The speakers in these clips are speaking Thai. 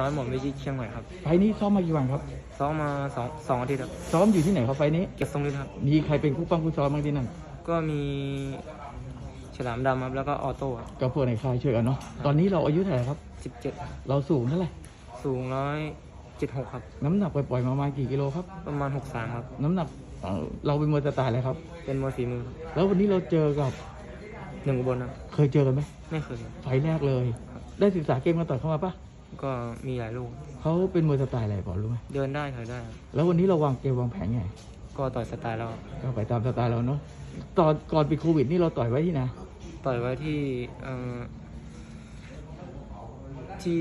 น้อยหมดวิจิตรเชียงใหม่ครับ ไฟล์นี้ซ้อมมากี่วันครับ ซ้อมมาสองสองอาทิตย์ครับ ซ้อมอยู่ที่ไหนครับไฟล์นี้ เก็บทรงฤทธิ์ครับ มีใครเป็นคู่ปั้งคู่ซ้อมบ้างที่นั่น ก็มีฉลามดำครับ แล้วก็ออโต้ก็พวกในค่ายช่วยกันเนาะ ตอนนี้เราอายุเท่าไหร่ครับ สิบเจ็ดเราสูงเท่าไหร่ สูงร้อยเจ็ดหกครับ น้ำหนักปล่อยๆมาประมาณกี่กิโลครับ ประมาณหกสามครับ น้ำหนักเอ่อเราเป็นมวยสไตล์อะไรครับ เป็นมวยฝีมือครับแล้ววันนี้เราเจอกับหนึ่งอุบลครับ เคยเจอกันไหมไม่เคยครับ ไฟล์แรกเลย ได้ศึกษาเกมมาต่อยเข้ามาปะ ก็มีหลายลูก เขาเป็นมวยสไตล์อะไรบอกรู้ไหมเดินได้ถอยได้ครับแล้ววันนี้เราวางเกมวางแผนไงก็ต่อยสไตล์แล้วครับก็ไปตามสไตล์เราเนาะตอนก่อนปิดโควิดนี่เราต่อยไว้ที่ไหนต่อยไว้ที่เอ่อที่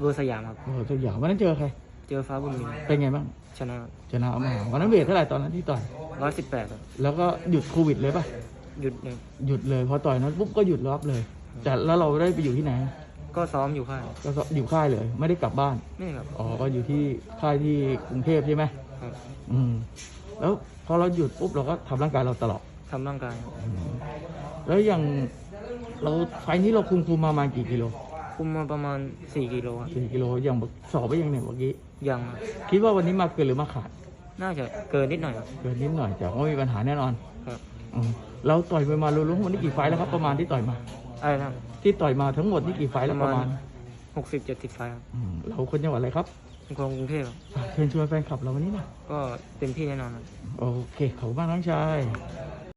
เวอร์สยามครับโอ้โหตัวอย่างวันนั้นเจอใคร เจอฟ้าบุญมีเป็นไงบ้าง ชนะชนะมาวันนั้นเวทเท่าไหร่ตอนนั้นที่ต่อย ร้อยสิบแปดครับแล้วก็หยุดโควิดเลยปะหยุดเลยหยุดเลยพอต่อยนั้นปุ๊บก็หยุดรอบเลยแต่แล้วเราได้ไปอยู่ที่ไหน ก็ซ้อมอยู่ค่ายก็อยู่ค่ายเลย ไม่ได้กลับบ้าน นี่ครับ อ๋อ ก็อยู่ที่ค่ายที่กรุงเทพใช่ไหมครับ อืม แล้วพอเราหยุดปุ๊บเราก็ทำร่างกายเราตลอด ทำร่างกายครับอืมแล้วอย่างเราไฟล์นี้เราคุมคุมมาประมาณกี่กิโลคุมมาประมาณสี่กิโลครับสี่กิโล อย่างสอบไปยังเนี่ยเมื่อกี้ ยังครับคิดว่าวันนี้มาเกินหรือมาขาด น่าจะเกินนิดหน่อยครับเกินนิดหน่อยแต่ว่าไม่มีปัญหาแน่นอนครับ อืมเราต่อยไปมารู้ๆวันนี้กี่ไฟล์แล้วครับประมาณที่ต่อยมา อะไรนะครับที่ต่อยมาทั้งหมดนี่กี่ไฟล์แล้วประมาณหกสิบเจ็ดสิบไฟล์ครับอืมเราคนจังหวัดอะไรครับเป็นคนกรุงเทพครับฝากเชิญชวนแฟนคลับเราวันนี้หนะก็เต็มที่แน่นอนครับโอเคขอบคุณมากน้องชายค